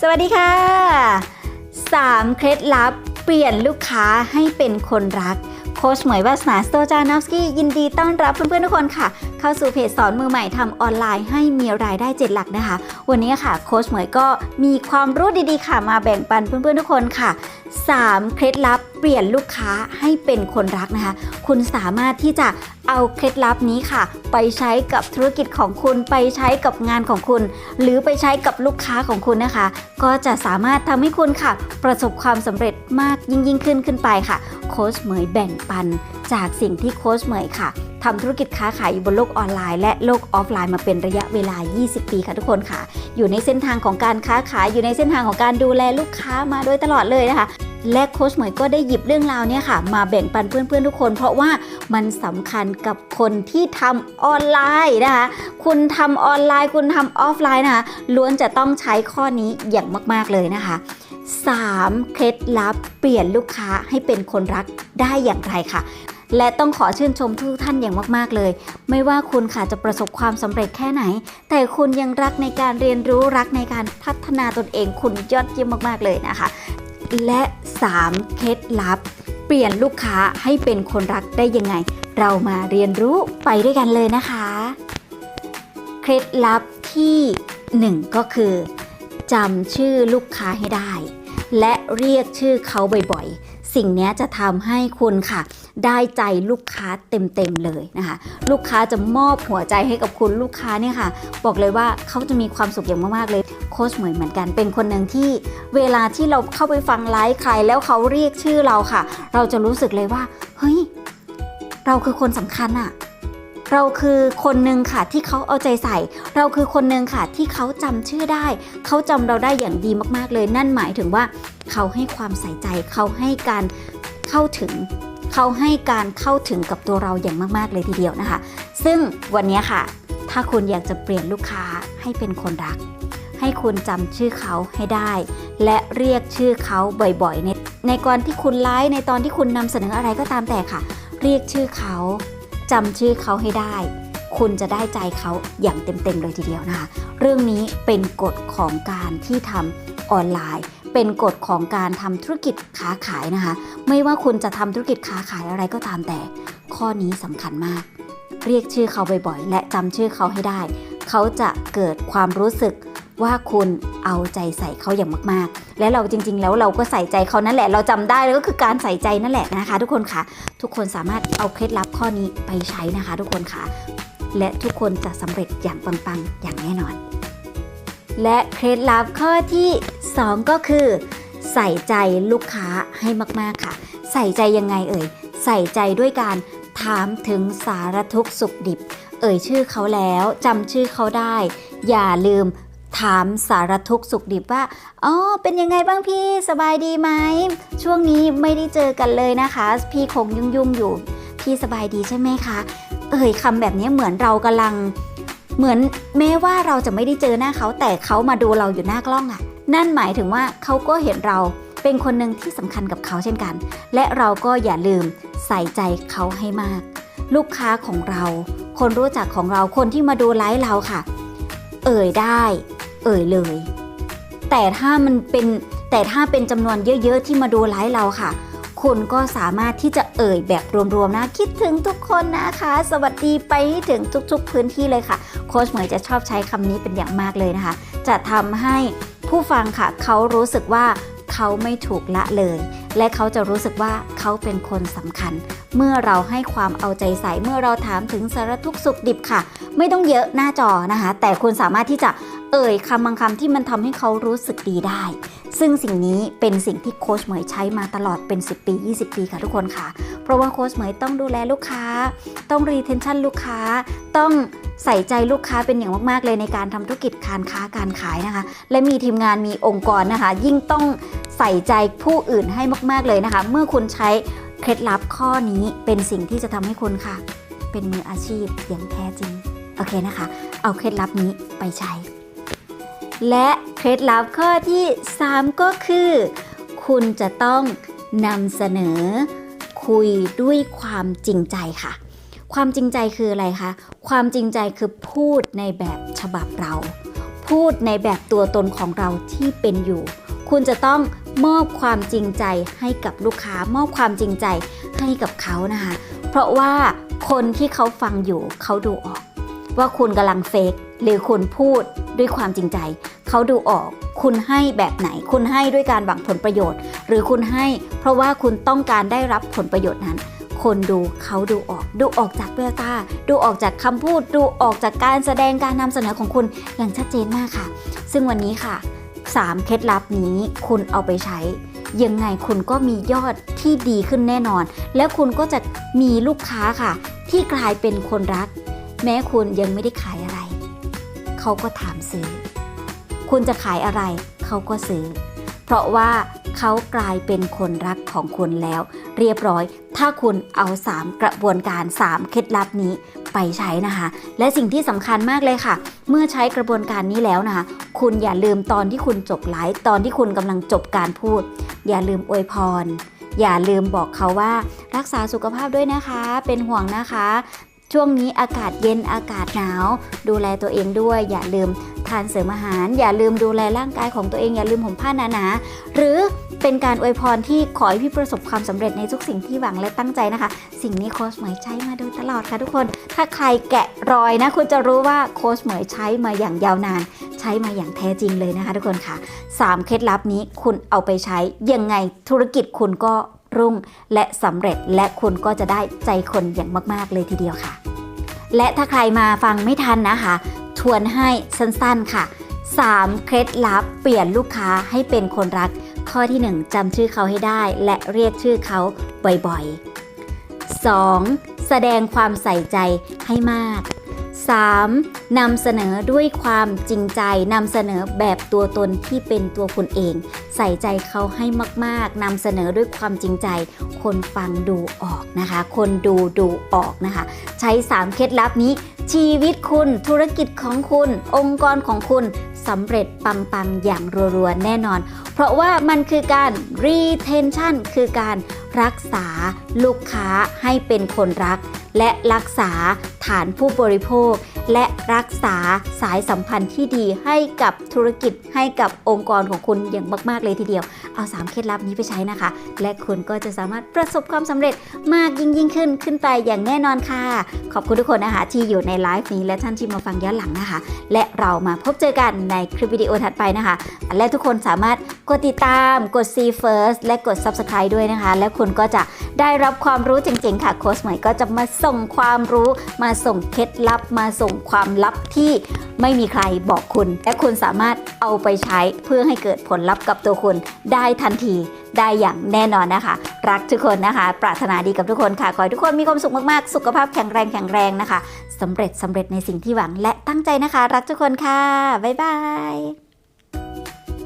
สวัสดีค่ะ 3 เคล็ดลับเปลี่ยนลูกค้าให้เป็นคนรัก โค้ชหมวยวาสนาสโตจานอฟสกี้ยินดีต้อนรับเพื่อนๆทุกคนค่ะ เข้าสู่เพจสอนมือใหม่ทำออนไลน์ให้มีรายได้7หลักนะคะ วันนี้ค่ะโค้ชเหมยก็มีความรู้ดีๆ ค่ะมาแบ่งปันเพื่อนๆทุกคนค่ะ 3 เคล็ดลับเปลี่ยนลูกค้าให้เป็นคนรักนะคะ คุณสามารถที่จะเอาเคล็ดลับนี้ค่ะ ไปใช้กับธุรกิจของคุณไปใช้กับงานของคุณ หรือไปใช้กับลูกค้าของคุณนะคะ ก็จะสามารถทำให้คุณค่ะ ประสบความสำเร็จมากยิ่งยิ่งขึ้นขึ้นไปค่ะ โค้ชเหมยแบ่งปันจากสิ่งที่โค้ชเหมยค่ะ ทำธุรกิจค้าขายอยู่บนโลกออนไลน์และโลกออฟไลน์มาเป็นระยะเวลา 20 ปีค่ะทุกคนค่ะ อยู่ในเส้นทางของการค้าขายอยู่ในเส้นทางของการดูแลลูกค้ามาโดยตลอดเลยนะคะและโค้ชเหมยก็ได้หยิบเรื่องราวเนี่ยค่ะ มาแบ่งปันเพื่อนๆทุกคน เพราะว่ามันสำคัญกับคนที่ทำออนไลน์นะคะ คุณทำออนไลน์ คุณทำออฟไลน์นะคะล้วนจะต้องใช้ข้อนี้อย่างมากๆเลยนะคะ 3. เคล็ดลับเปลี่ยนลูกค้าให้เป็นคนรักได้อย่างไรค่ะ และต้องขอชื่นชมทุกท่านอย่างมากๆเลย ไม่ว่าคุณค่ะจะประสบความสำเร็จแค่ไหน แต่คุณยังรักในการเรียนรู้รักในการพัฒนาตนเองคุณยอดเยี่ยมมากๆเลยนะคะ และ 3. เคล็ดลับ เปลี่ยนลูกค้าให้เป็นคนรักได้ยังไง เรามาเรียนรู้ไปด้วยกันเลยนะคะ เคล็ดลับที่ 1 ก็คือจำชื่อลูกค้าให้ได้ และเรียกชื่อเขาบ่อยๆ สิ่งนี้จะทำให้คุณค่ะ ได้ใจลูกค้าเต็มๆเลยนะคะ ลูกค้าจะมอบหัวใจให้กับคุณลูกค้าเนี่ยค่ะ บอกเลยว่าเขาจะมีความสุขอย่างมากๆเลยโค้ชเหมือนเหมือนกัน เป็นคนหนึ่งที่เวลาที่เราเข้าไปฟังไลฟ์ใครแล้วเขาเรียกชื่อเราค่ะ เราจะรู้สึกเลยว่า เฮ้ย เราคือคนสำคัญอะ เราคือคนหนึ่งค่ะที่เขาเอาใจใส่ เราคือคนหนึ่งค่ะที่เขาจำชื่อได้ เขาจำเราได้อย่างดีมากๆเลย นั่นหมายถึงว่า เขาให้ความใส่ใจ เขาให้การเข้าถึง เขาให้การเข้าถึงกับตัวเราอย่างมากๆเลยทีเดียวนะคะ ซึ่งวันนี้ค่ะ ถ้าคุณอยากจะเปลี่ยนลูกค้าให้เป็นคนรัก ให้คุณจำชื่อเขาให้ได้ และเรียกชื่อเขาบ่อยๆ ในในก่อนที่คุณไลฟ์ในตอนที่คุณนำเสนออะไรก็ตามแต่ค่ะ เรียกชื่อเขา จำชื่อเขาให้ได้ คุณจะได้ใจเขาอย่างเต็มๆเลยทีเดียวนะคะเรื่องนี้เป็นกฎของการที่ทำออนไลน์ เป็นกฎของการทำธุรกิจค้าขายนะคะ ไม่ว่าคุณจะทำธุรกิจค้าขายอะไรก็ตามแต่ ข้อนี้สำคัญมาก เรียกชื่อเขาบ่อยๆ และจำชื่อเขาให้ได้ เขาจะเกิดความรู้สึกว่าคุณเอาใจใส่เขาอย่างมากๆ และเราจริง ๆ แล้วเราก็ใส่ใจเขานั่นแหละ เราจำได้แล้วก็คือการใส่ใจนั่นแหละนะคะ ทุกคนค่ะ ทุกคนสามารถเอาเคล็ดลับข้อนี้ไปใช้นะคะ ทุกคนค่ะ และทุกคนจะสำเร็จอย่างปังๆอย่างแน่นอน และเคล็ดลับข้อที่ 2 ก็คือ ใส่ใจลูกค้าให้มากๆค่ะ ใส่ใจยังไงเอ่ยใส่ใจด้วยการถามถึงสารทุกสุขดิบ เอ่ยชื่อเขาแล้วจำชื่อเขาได้ อย่าลืม ถามสารทุกสุขดิบว่า อ๋อ เป็นยังไงบ้างพี่ สบายดีไหม ช่วงนี้ไม่ได้เจอกันเลยนะคะ พี่คงยุ่งๆอยู่ พี่สบายดีใช่ไหมคะ เอ่ยคำแบบนี้เหมือนเรากำลัง เหมือนแม้ว่าเราจะไม่ได้เจอหน้าเขา แต่เขามาดูเราอยู่หน้ากล้องอะนั่นหมายถึงว่าเขาก็เห็นเราเป็นคนหนึ่งที่สำคัญกับเขาเช่นกัน และเราก็อย่าลืมใส่ใจเขาให้มาก ลูกค้าของเรา คนรู้จักของเรา คนที่มาดูไลฟ์เราค่ะ เอ่ยได้ เอ่ยเลย แต่ถ้ามันเป็นแต่ถ้าเป็นจำนวนเยอะๆ ที่มาดูไลฟ์เราค่ะ คุณก็สามารถที่จะเอ่ยแบบรวมๆนะ คิดถึงทุกคนนะคะ สวัสดีไปให้ถึงทุกๆ พื้นที่เลยค่ะ โค้ชเหมยจะชอบใช้คำนี้เป็นอย่างมากเลยนะคะ จะทำให้ผู้ฟังค่ะ เขารู้สึกว่าเขาไม่ถูกละเลย และเขาจะรู้สึกว่าเขาเป็นคนสำคัญ เมื่อเราให้ความเอาใจใส่เมื่อเราถามถึงสารทุกสุขดิบค่ะ ไม่ต้องเยอะหน้าจอนะคะ แต่คุณสามารถที่จะเอ่ยคำบางคำที่มันทำให้เขารู้สึกดีได้ ซึ่งสิ่งนี้เป็นสิ่งที่โค้ชเหมยใช้มาตลอดเป็น 10 ปี 20 ปีค่ะทุกคนค่ะ เพราะว่าโค้ชเหมยต้องดูแลลูกค้า ต้องรีเทนชันลูกค้า ต้องใส่ใจลูกค้าเป็นอย่างมาก ๆ เลยในการทำธุรกิจการค้าการขายนะคะ และมีทีมงานมีองค์กรนะคะ ยิ่งต้องใส่ใจผู้อื่นให้มาก ๆ เลยนะคะ เมื่อคุณใช้ เคล็ดลับข้อนี้เป็นสิ่งที่จะทำให้คุณค่ะ เป็นมืออาชีพอย่างแท้จริง โอเคนะคะ เอาเคล็ดลับนี้ไปใช้ และเคล็ดลับข้อที่ 3 ก็คือ คุณจะต้องนำเสนอคุยด้วยความจริงใจค่ะ ความจริงใจคืออะไรคะ ความจริงใจคือพูดในแบบฉบับเรา พูดในแบบตัวตนของเราที่เป็นอยู่ คุณจะต้อง มอบความจริงใจให้กับลูกค้า มอบความจริงใจให้กับเขานะคะ เพราะว่าคนที่เขาฟังอยู่เขาดูออก ว่าคุณกำลังเฟกหรือคุณพูดด้วยความจริงใจ เขาดูออก คุณให้แบบไหน คุณให้ด้วยการหวังผลประโยชน์ หรือคุณให้ เพราะว่าคุณต้องการได้รับผลประโยชน์นั้น คนดูเขาดูออก ดูออกจากแววตา ดูออกจากคำพูด ดูออกจากการแสดงการนำเสนอของคุณอย่างชัดเจนมากค่ะ ซึ่งวันนี้ค่ะ 3 เคล็ดลับนี้คุณเอาไปใช้ ยังไงคุณก็มียอดที่ดีขึ้นแน่นอน แล้วคุณก็จะมีลูกค้าค่ะ ที่กลายเป็นคนรัก แม้คุณยังไม่ได้ขายอะไร เขาก็ถามซื้อ คุณจะขายอะไร เขาก็ซื้อ เพราะว่าเขากลายเป็นคนรักของคุณแล้ว เรียบร้อย ถ้าคุณเอา 3 กระบวนการ 3 เคล็ดลับนี้ ไปใช้นะคะ และสิ่งที่สำคัญมากเลยค่ะ เมื่อใช้กระบวนการนี้แล้วนะคะ คุณอย่าลืมตอนที่คุณจบไลฟ์ตอนที่คุณกำลังจบการพูด อย่าลืมอวยพร อย่าลืมบอกเขาว่า รักษาสุขภาพด้วยนะคะ เป็นห่วงนะคะ ช่วงนี้อากาศเย็นอากาศหนาว ดูแลตัวเองด้วย อย่าลืม ทานเสริมอาหาร อย่าลืมดูแลร่างกายของตัวเอง อย่าลืมห่มผ้าหนาๆหรือเป็นการอวยพรที่ขอให้พี่ประสบความสำเร็จในทุกสิ่งที่หวังและตั้งใจนะคะ สิ่งนี้โค้ชเหมยใช้มาโดยตลอดค่ะทุกคน ถ้าใครแกะรอยนะ คุณจะรู้ว่าโค้ชเหมยใช้มาอย่างยาวนาน ใช้มาอย่างแท้จริงเลยนะคะ ทุกคนค่ะ 3 เคล็ดลับนี้คุณเอาไปใช้ยังไงธุรกิจคุณก็รุ่งและสำเร็จและคุณก็จะได้ใจคนอย่างมาก ๆ เลยทีเดียวค่ะ และถ้าใครมาฟังไม่ทันนะคะ ทวนให้สั้นๆค่ะ 3 เคล็ดลับเปลี่ยนลูกค้าให้เป็นคนรัก ข้อที่ 1จำชื่อเขาให้ได้ และเรียกชื่อเขาบ่อยๆ 2. แสดงความใส่ใจให้มาก 3. นำเสนอด้วยความจริงใจนำเสนอแบบตัวตนที่เป็นตัวคุณเอง ใส่ใจเขาให้มากๆนำเสนอด้วยความจริงใจ คนฟังดูออกนะคะ คนดูดูออกนะคะ ใช้ 3 เคล็ดลับนี้ ชีวิตคุณ ธุรกิจของคุณ องค์กรของคุณสำเร็จปัง ๆ อย่างรัว ๆ แน่นอน เพราะว่ามันคือการ retention คือการรักษาลูกค้าให้เป็นคนรัก และรักษาฐานผู้บริโภค และรักษาสายสัมพันธ์ที่ดีให้กับธุรกิจให้กับองค์กรของคุณอย่างมาก ๆ เลยทีเดียว เอา 3 เคล็ดลับนี้ไปใช้นะคะ และคุณก็จะสามารถประสบความสำเร็จมากยิ่งยิ่งขึ้นขึ้นไปอย่างแน่นอนค่ะ ขอบคุณทุกคนนะคะที่อยู่ในไลฟ์นี้และท่านที่มาฟังย้อนหลังนะคะ และเรามาพบเจอกันในคลิปวิดีโอถัดไปนะคะ และทุกคนสามารถกดติดตามกด see first และกด subscribe ด้วยนะคะ และคุณก็จะได้รับความรู้จริงๆค่ะโค้ชใหม่ก็จะมาส่งความรู้มาส่งเคล็ดลับมาส่งความลับที่ไม่มีใครบอกคุณ และคุณสามารถเอาไปใช้เพื่อให้เกิดผลลัพธ์กับตัวคุณได้ทันทีได้อย่างแน่นอนนะคะ รักทุกคนนะคะ ปรารถนาดีกับทุกคนค่ะ ขอให้ทุกคนมีความสุขมากๆ สุขภาพแข็งแรงแข็งแรงนะคะสำเร็จสำเร็จในสิ่งที่หวังและตั้งใจนะคะ รักทุกคนค่ะ บ๊ายบาย